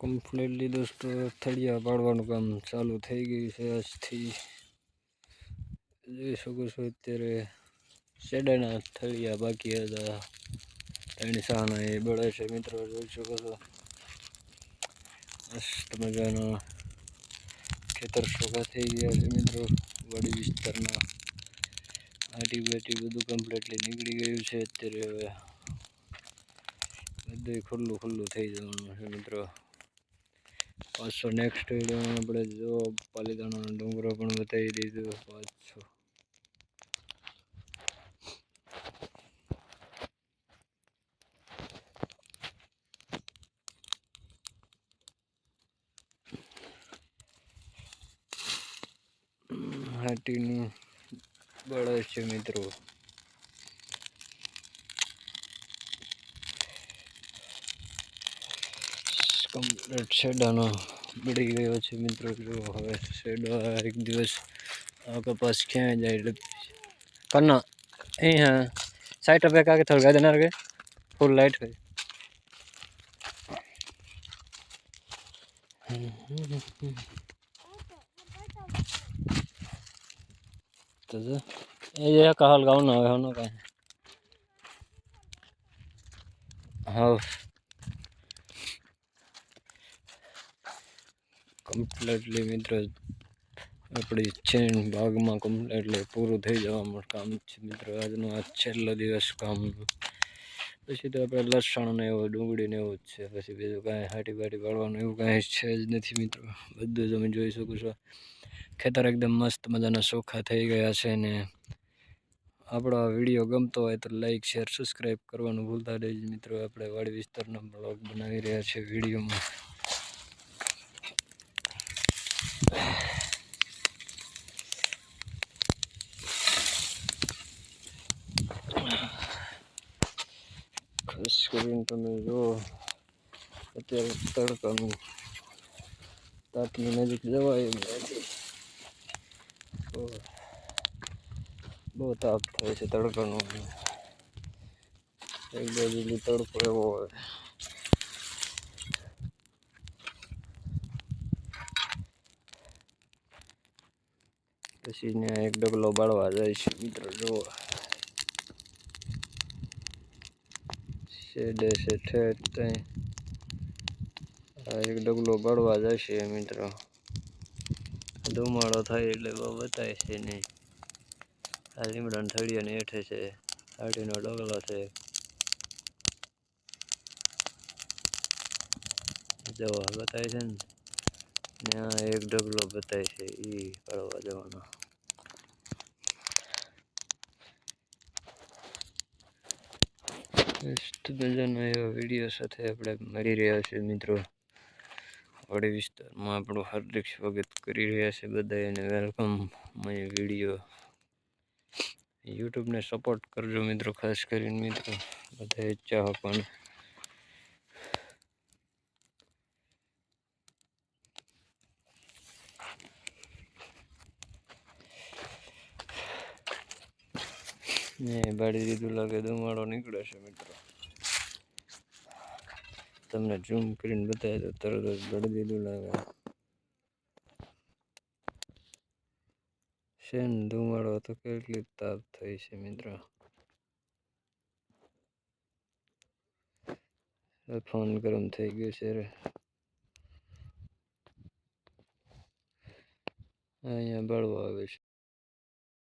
Completely દોસ્તો થળિયા પાડવાનું કામ ચાલુ થઈ ગયું છે આજથી. જોઈ શકો છો અત્યારે શેડાના થળિયા બાકી હતા. ત્રણ સાના એ બળે છે મિત્રો, જોઈ શકો છો. મસ્ત મજાના ખેતર ચોખા થઈ ગયા છે મિત્રો, વાડી વિસ્તારના. આટી બાટી બધું કમ્પ્લીટલી નીકળી ગયું છે અત્યારે હવે. બધું ખુલ્લું ખુલ્લું થઈ જવાનું છે મિત્રો. પાછો નેક્સ્ટ વિડીયોમાં આપણે જો પાલીતાણાનો ડુંગરો પણ બતાવી દીધો પાછો. હાટીનું બળે છે મિત્રો. કમ્પ્લીટ શેડાનો બળી ગયો છે મિત્રો. જો હવે શેડો એક દિવસ કપાસ ક્યાં જાય એટલે કરના અહીં હા સાઈટ પર કાકે થોડું ગાદા ના રહે. ફૂલ લાઇટ હોય. તો એ કહલ ગાઉન, હવે હોનો કાંઈ. હા કમ્પ્લીટલી મિત્રો આપણી ચેન ભાગમાં કમ્પ્લીટલી પૂરું થઈ જવાનું કામ છે મિત્રો. આજનો આ છેલ્લો દિવસ કામ. પછી તો આપણે લસણ ને એવું, ડુંગળી ને એવું જ છે. પછી બીજું કાંઈ હાટી બાટી પાડવાનું એવું કાંઈ છે જ નથી મિત્રો. બધું તમે જોઈ શકો છો. ખેતર એકદમ મસ્ત મજાના ચોખ્ખા થઈ ગયા છે ને આપણો આ વીડિયો ગમતો હોય તો લાઈક શેર સબસ્ક્રાઈબ કરવાનું ભૂલતા નહીં મિત્રો. આપણે વાડી વિસ્તારનો બ્લોગ બનાવી રહ્યા છે વિડીયોમાં. ખાસ કરીને તમે જો અત્યારે તડકાનું તાપની નજીક જવાય એમ નથી બહુ તાપ થાય છે તડકાનો. એક બાજુથી તડકો એવો હોય. પછી ને એક ડગલો બાળવા જાય છે, મિત્ર, જુઓ. શેડે છે ત્યાં એક ડગલો બળવા જશે મિત્રો. ધુમાડો થાય એટલે બહુ બતાય છે નહીં. આ લીમડાને થળિયાને હેઠે છે સાડીનો ડગલો છે. જવા બતાય છે ને ત્યાં એક ડગલો બતાય છે એ પડવા જવાનો. મસ્ત મજાના એવા વીડિયો સાથે આપણે મળી રહ્યા છીએ મિત્રો. વાડી વિસ્તારમાં આપણું હાર્દિક સ્વાગત કરી રહ્યા છે બધા એને વેલકમ માય વીડિયો યુટ્યુબને સપોર્ટ કરજો મિત્રો, ખાસ કરીને મિત્રો. બધા ઈચ્છા ને બાળી દીધું લાગે ધુમાડો નીકળે છે મિત્રો. તમને ઝૂમ કરીને બતાવે તો તરત જ બળી દીધું લાગે. છે ને ધુમાડો તો કેટલી તાપ થઈ છે મિત્રો. ફોન ગરમ થઈ ગયો છે રે. અહીંયા બળવા આવે છે.